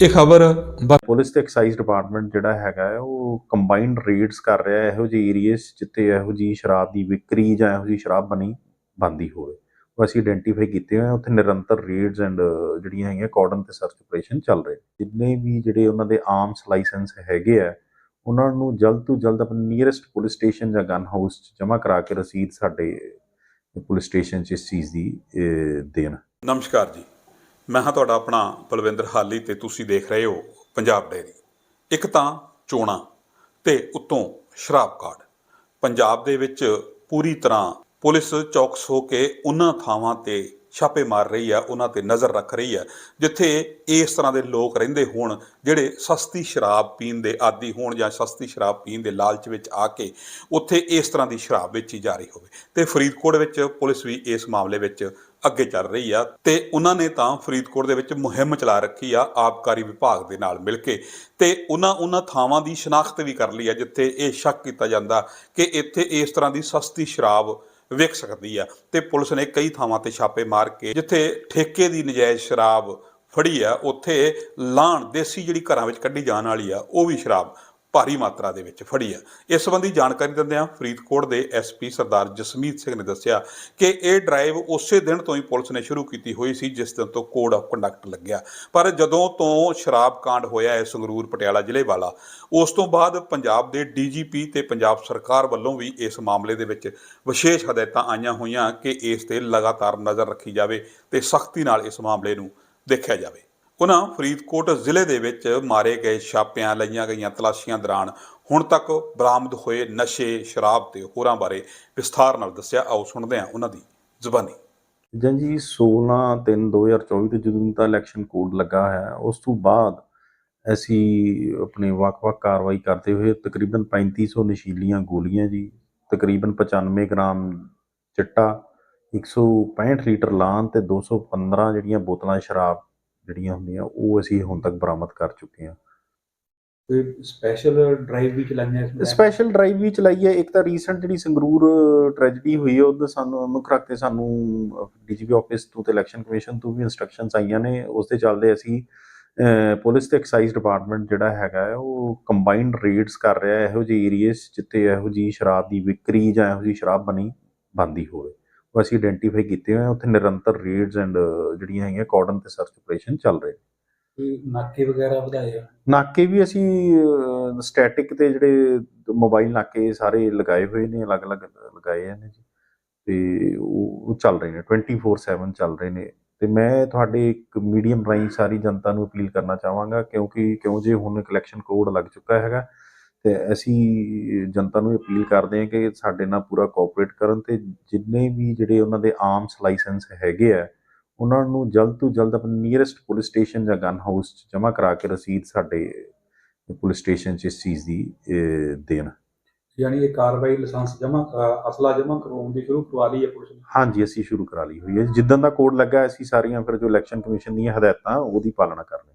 ਇਹ ਖਬਰ ਪੁਲਿਸ ਤੇ ਐਕਸਾਈਜ਼ ਡਿਪਾਰਟਮੈਂਟ ਜਿਹੜਾ ਹੈਗਾ ਉਹ ਕੰਬਾਈਨਡ ਰੇਡਸ ਕਰ ਰਿਹਾ ਹੈ। ਇਹੋ ਜਿਹੇ ਏਰੀਆਸ ਜਿੱਥੇ ਇਹੋ ਜਿਹੀ ਸ਼ਰਾਬ ਦੀ ਵਿਕਰੀ ਜਾਂ ਇਹੋ ਜਿਹੀ ਸ਼ਰਾਬ ਬਣੀ ਬੰਦੀ ਹੋਵੇ। ਉਹ ਅਸੀਂ ਆਇਡੈਂਟੀਫਾਈ ਕੀਤੇ ਹੋਏ ਆ ਉੱਥੇ ਨਿਰੰਤਰ ਰੇਡਸ ਐਂਡ ਜਿਹੜੀਆਂ ਹੈਗੀਆਂ ਕਾਰਡਨ ਤੇ ਸਰਚ ਆਪਰੇਸ਼ਨ ਚੱਲ ਰਹੇ ਜਿੰਨੇ ਵੀ ਜਿਹੜੇ ਉਹਨਾਂ ਦੇ ਆਰਮਸ ਲਾਇਸੈਂਸ ਹੈਗੇ ਆ ਉਹਨਾਂ ਨੂੰ ਜਲਦ ਤੋਂ ਜਲਦ ਆਪਣੇ ਨੀਅਰੈਸਟ ਪੁਲਿਸ ਸਟੇਸ਼ਨ ਜਾਂ ਗਨ ਹਾਊਸ 'ਚ ਜਮ੍ਹਾਂ ਕਰਾ ਕੇ ਰਸੀਦ ਸਾਡੇ ਪੁਲਿਸ ਸਟੇਸ਼ਨ 'ਚ ਇਸ ਚੀਜ਼ ਦੀ ਦੇਣ। ਨਮਸਕਾਰ ਜੀ। ਮੈਂ ਹਾਂ ਤੁਹਾਡਾ ਆਪਣਾ ਬਲਵਿੰਦਰ ਹਾਲੀ ਤੇ ਤੁਸੀਂ ਦੇਖ ਰਹੇ ਹੋ ਪੰਜਾਬ ਡੇਰੀ ਇੱਕ ਤਾਂ ਚੋਣਾ ਤੇ ਉੱਤੋਂ ਸ਼ਰਾਬ ਕਾਰਡ। ਪੰਜਾਬ ਦੇ ਵਿੱਚ ਪੂਰੀ ਤਰ੍ਹਾਂ ਪੁਲਿਸ ਚੌਕਸ ਹੋ ਕੇ ਉਹਨਾਂ ਥਾਵਾਂ ਤੇ ਛਾਪੇ ਮਾਰ ਰਹੀ ਆ, ਉਹਨਾਂ ਤੇ ਨਜ਼ਰ ਰੱਖ ਰਹੀ ਆ, ਜਿੱਥੇ ਇਸ ਤਰ੍ਹਾਂ ਦੇ ਲੋਕ ਰਹਿੰਦੇ ਹੋਣ ਜਿਹੜੇ ਸਸਤੀ ਸ਼ਰਾਬ ਪੀਣ ਦੇ ਆਦੀ ਹੋਣ ਜਾਂ ਸਸਤੀ ਸ਼ਰਾਬ ਪੀਣ ਦੇ ਲਾਲਚ ਵਿੱਚ ਆ ਕੇ ਉੱਥੇ ਇਸ ਤਰ੍ਹਾਂ ਦੀ ਸ਼ਰਾਬ ਵੇਚੀ ਜਾ ਰਹੀ ਹੋਵੇ। ਤੇ ਫਰੀਦਕੋਟ ਵਿੱਚ ਪੁਲਿਸ ਵੀ ਇਸ ਮਾਮਲੇ ਵਿੱਚ ਅੱਗੇ ਚੱਲ ਰਹੀ ਆ ਤੇ ਉਹਨਾਂ ਨੇ ਤਾਂ ਫਰੀਦਕੋਟ ਦੇ ਵਿੱਚ ਮੁਹਿੰਮ ਚਲਾ ਰੱਖੀ ਆ ਆਬਕਾਰੀ ਵਿਭਾਗ ਦੇ ਨਾਲ ਮਿਲ ਕੇ। ਤੇ ਉਹਨਾਂ ਉਹਨਾਂ ਥਾਵਾਂ ਦੀ ਸ਼ਨਾਖਤ ਵੀ ਕਰ ਲਈ ਆ, ਜਿੱਥੇ ਇਹ ਸ਼ੱਕ ਕੀਤਾ ਜਾਂਦਾ ਕਿ ਇੱਥੇ ਇਸ ਤਰ੍ਹਾਂ ਦੀ ਸਸਤੀ ਸ਼ਰਾਬ ਵਿਕ ਸਕਦੀ ਆ। ਤੇ ਪੁਲਿਸ ਨੇ ਕਈ ਥਾਵਾਂ ਤੇ ਛਾਪੇ ਮਾਰ ਕੇ, ਜਿੱਥੇ ਠੇਕੇ ਦੀ ਨਜਾਇਜ਼ ਸ਼ਰਾਬ ਫੜੀ ਆ, ਉੱਥੇ ਲਾਣ ਦੇਸੀ ਜਿਹੜੀ ਘਰਾਂ ਵਿੱਚ ਕੱਢੀ ਜਾਣ ਵਾਲੀ ਆ, ਉਹ ਵੀ ਸ਼ਰਾਬ ਭਾਰੀ ਮਾਤਰਾ ਦੇ ਵਿੱਚ ਫੜੀ ਆ ਇਸ ਸੰਬੰਧੀ ਜਾਣਕਾਰੀ ਦਿੰਦਿਆਂ ਫਰੀਦਕੋਟ ਦੇ ਐਸਪੀ ਸਰਦਾਰ ਜਸਮੀਤ ਸਿੰਘ ਨੇ ਦੱਸਿਆ ਕਿ ਇਹ ਡਰਾਈਵ ਉਸੇ ਦਿਨ ਤੋਂ ਹੀ ਪੁਲਿਸ ਨੇ ਸ਼ੁਰੂ ਕੀਤੀ ਹੋਈ ਸੀ, ਜਿਸ ਦਿਨ ਤੋਂ ਕੋਡ ਆਫ ਕੰਡਕਟ ਲੱਗਿਆ। ਪਰ ਜਦੋਂ ਤੋਂ ਸ਼ਰਾਬ ਕਾਂਡ ਹੋਇਆ ਹੈ ਸੰਗਰੂਰ ਪਟਿਆਲਾ ਜ਼ਿਲ੍ਹੇ ਵਾਲਾ, ਉਸ ਤੋਂ ਬਾਅਦ ਪੰਜਾਬ ਦੇ ਡੀਜੀਪੀ ਤੇ ਪੰਜਾਬ ਸਰਕਾਰ ਵੱਲੋਂ ਵੀ ਇਸ ਮਾਮਲੇ ਦੇ ਵਿੱਚ ਵਿਸ਼ੇਸ਼ ਹਦਾਇਤਾਂ ਆਈਆਂ ਹੋਈਆਂ ਕਿ ਇਸ ਤੇ ਲਗਾਤਾਰ ਨਜ਼ਰ ਰੱਖੀ ਜਾਵੇ ਤੇ ਸਖਤੀ ਨਾਲ ਇਸ ਮਾਮਲੇ ਨੂੰ ਦੇਖਿਆ ਜਾਵੇ। ਉਹਨਾਂ ਫਰੀਦਕੋਟ ਜ਼ਿਲ੍ਹੇ ਦੇ ਵਿੱਚ ਮਾਰੇ ਗਏ ਛਾਪਿਆਂ ਲਈਆਂ ਗਈਆਂ ਤਲਾਸ਼ੀਆਂ ਦੌਰਾਨ ਹੁਣ ਤੱਕ ਬਰਾਮਦ ਹੋਏ ਨਸ਼ੇ ਸ਼ਰਾਬ ਤੇ ਹੋਰਾਂ ਬਾਰੇ ਵਿਸਥਾਰ ਨਾਲ ਦੱਸਿਆ। ਆਓ ਸੁਣਦੇ ਹਾਂ ਉਹਨਾਂ ਦੀ ਜ਼ੁਬਾਨੀ। ਜਾਂ ਜੀ 16 3 2024 ਤੇ ਜਦੋਂ ਦਾ ਇਲੈਕਸ਼ਨ ਕੋਡ ਲੱਗਾ ਹੈ, ਉਸ ਤੋਂ ਬਾਅਦ ਅਸੀਂ ਆਪਣੇ ਵੱਖ-ਵੱਖ ਕਾਰਵਾਈ ਕਰਦੇ ਹੋਏ ਤਕਰੀਬਨ 3500 ਨਸ਼ੀਲੀਆਂ ਗੋਲੀਆਂ ਜੀ ਤਕਰੀਬਨ 95 ਗ੍ਰਾਮ ਚਿੱਟਾ 165 ਲੀਟਰ ਲਾਨ ਤੇ 215 ਜਿਹੜੀਆਂ ਬੋਤਲਾਂ ਸ਼ਰਾਬ ਜਿਹੜੀਆਂ ਹੁੰਦੀਆਂ ਉਹ ਅਸੀਂ ਹੁਣ ਤੱਕ ਬਰਾਮਦ ਕਰ ਚੁੱਕੇ ਹਾਂ। ਕੋਈ ਸਪੈਸ਼ਲ ਡਰਾਈਵ ਵੀ ਚਲਾਈਆਂ ਇਸ ਸਪੈਸ਼ਲ ਡਰਾਈਵ ਵੀ ਚਲਾਈ ਹੈ। ਇੱਕ ਤਾਂ ਰੀਸੈਂਟ ਜਿਹੜੀ ਸੰਗਰੂਰ ਟ੍ਰੈਜੇਡੀ ਹੋਈ ਹੈ ਉਹਦਾ ਸਾਨੂੰ ਮੁੱਖ ਰੱਖ ਕੇ ਸਾਨੂੰ ਡੀਜੀਪੀ ਆਫਿਸ ਤੋਂ ਤੇ ਇਲੈਕਸ਼ਨ ਕਮਿਸ਼ਨ ਤੋਂ ਵੀ ਇਨਸਟਰਕਸ਼ਨਸ ਆਈਆਂ ਨੇ। ਉਸ ਦੇ ਚੱਲਦੇ ਅਸੀਂ ਪੁਲਿਸ ਤੇ ਐਕਸਾਈਜ਼ ਡਿਪਾਰਟਮੈਂਟ ਜਿਹੜਾ ਹੈਗਾ ਹੈ, ਉਹ ਕੰਬਾਈਨਡ ਰੇਡਸ ਕਰ ਰਿਹਾ ਹੈ। ਇਹੋ ਜਿਹੇ ਏਰੀਆਸ ਜਿੱਥੇ ਇਹੋ ਜਿਹੀ ਸ਼ਰਾਬ ਦੀ ਵਿਕਰੀ ਜਾਂ ਇਹੋ ਜਿਹੀ ਸ਼ਰਾਬ ਬਣੀ ਬੰਦੀ ਹੋਵੇ। ਉਹ ਅਸੀਂ ਆਇਡੈਂਟੀਫਾਈ ਕੀਤੇ ਹੋਏ ਆ ਉੱਥੇ ਨਿਰੰਤਰ ਰੇਡਸ ਐਂਡ ਜਿਹੜੀਆਂ ਹੈਗੀਆਂ ਕਾਰਡਨ ਤੇ ਸਰਚ ਆਪਰੇਸ਼ਨ ਚੱਲ ਰਹੇ। ਕੋਈ ਨਾਕੇ ਵਗੈਰਾ ਵਧਾਏ ਆ? ਨਾਕੇ ਵੀ ਅਸੀਂ ਸਟੈਟਿਕ ਤੇ ਜਿਹੜੇ ਮੋਬਾਈਲ ਨਾਕੇ ਸਾਰੇ ਲਗਾਏ ਹੋਏ ਨੇ ਅਲੱਗ-ਅਲੱਗ ਲਗਾਏ ਆ ਨੇ ਜੀ। ਤੇ ਉਹ ਚੱਲ ਰਹੇ ਨੇ 24/7 ਚੱਲ ਰਹੇ ਨੇ। ਤੇ ਮੈਂ ਤੁਹਾਡੇ ਇੱਕ ਮੀਡੀਅਮ ਰਾਹੀਂ ਸਾਰੀ ਜਨਤਾ ਨੂੰ ਅਪੀਲ ਕਰਨਾ ਚਾਹਾਂਗਾ ਕਿਉਂਕਿ ਕਿਉਂ ਜੇ ਹੁਣ ਇਲੈਕਸ਼ਨ ਕੋਡ ਲੱਗ ਚੁੱਕਾ ਹੈਗਾ ਤੇ ਅਸੀਂ ਜਨਤਾ ਨੂੰ ਅਪੀਲ ਕਰਦੇ ਹਾਂ ਕਿ ਸਾਡੇ ਨਾਲ ਪੂਰਾ ਕੋਆਪਰੇਟ ਕਰਨ ਤੇ ਜਿੰਨੇ ਵੀ ਜਿਹੜੇ ਉਹਨਾਂ ਦੇ ਆਰਮਸ ਲਾਇਸੈਂਸ ਹੈਗੇ ਆ ਉਹਨਾਂ ਨੂੰ ਜਲਦ ਤੋਂ ਜਲਦ ਆਪਣੇ ਨੀਅਰੈਸਟ ਪੁਲਿਸ ਸਟੇਸ਼ਨ ਜਾਂ ਗਨ ਹਾਊਸ 'ਚ ਜਮ੍ਹਾਂ ਕਰਾ ਕੇ ਰਸੀਦ ਸਾਡੇ ਪੁਲਿਸ ਸਟੇਸ਼ਨ 'ਚ ਇਸ ਚੀਜ਼ ਦੀ ਦੇਣ। ਯਾਨੀ ਇਹ ਕਾਰਵਾਈ ਲਾਇਸੈਂਸ ਜਮ੍ਹਾਂ ਅਸਲਾ ਜਮ੍ਹਾਂ ਕਰਵਾਉਣ ਦੀ ਸ਼ੁਰੂ ਕਰਵਾ ਲਈ ਹੈ ਪੁਲਿਸ ਨੇ? ਹਾਂਜੀ ਅਸੀਂ ਸ਼ੁਰੂ ਕਰਾ ਲਈ ਹੋਈ ਹੈ। ਜਿੱਦਾਂ ਦਾ ਕੋਡ ਲੱਗਾ ਅਸੀਂ ਸਾਰੀਆਂ ਫਿਰ ਜੋ ਇਲੈਕਸ਼ਨ ਕਮਿਸ਼ਨ ਦੀਆਂ ਹਦਾਇਤਾਂ ਉਹਦੀ ਪਾਲਣਾ ਕਰ ਰਹੇ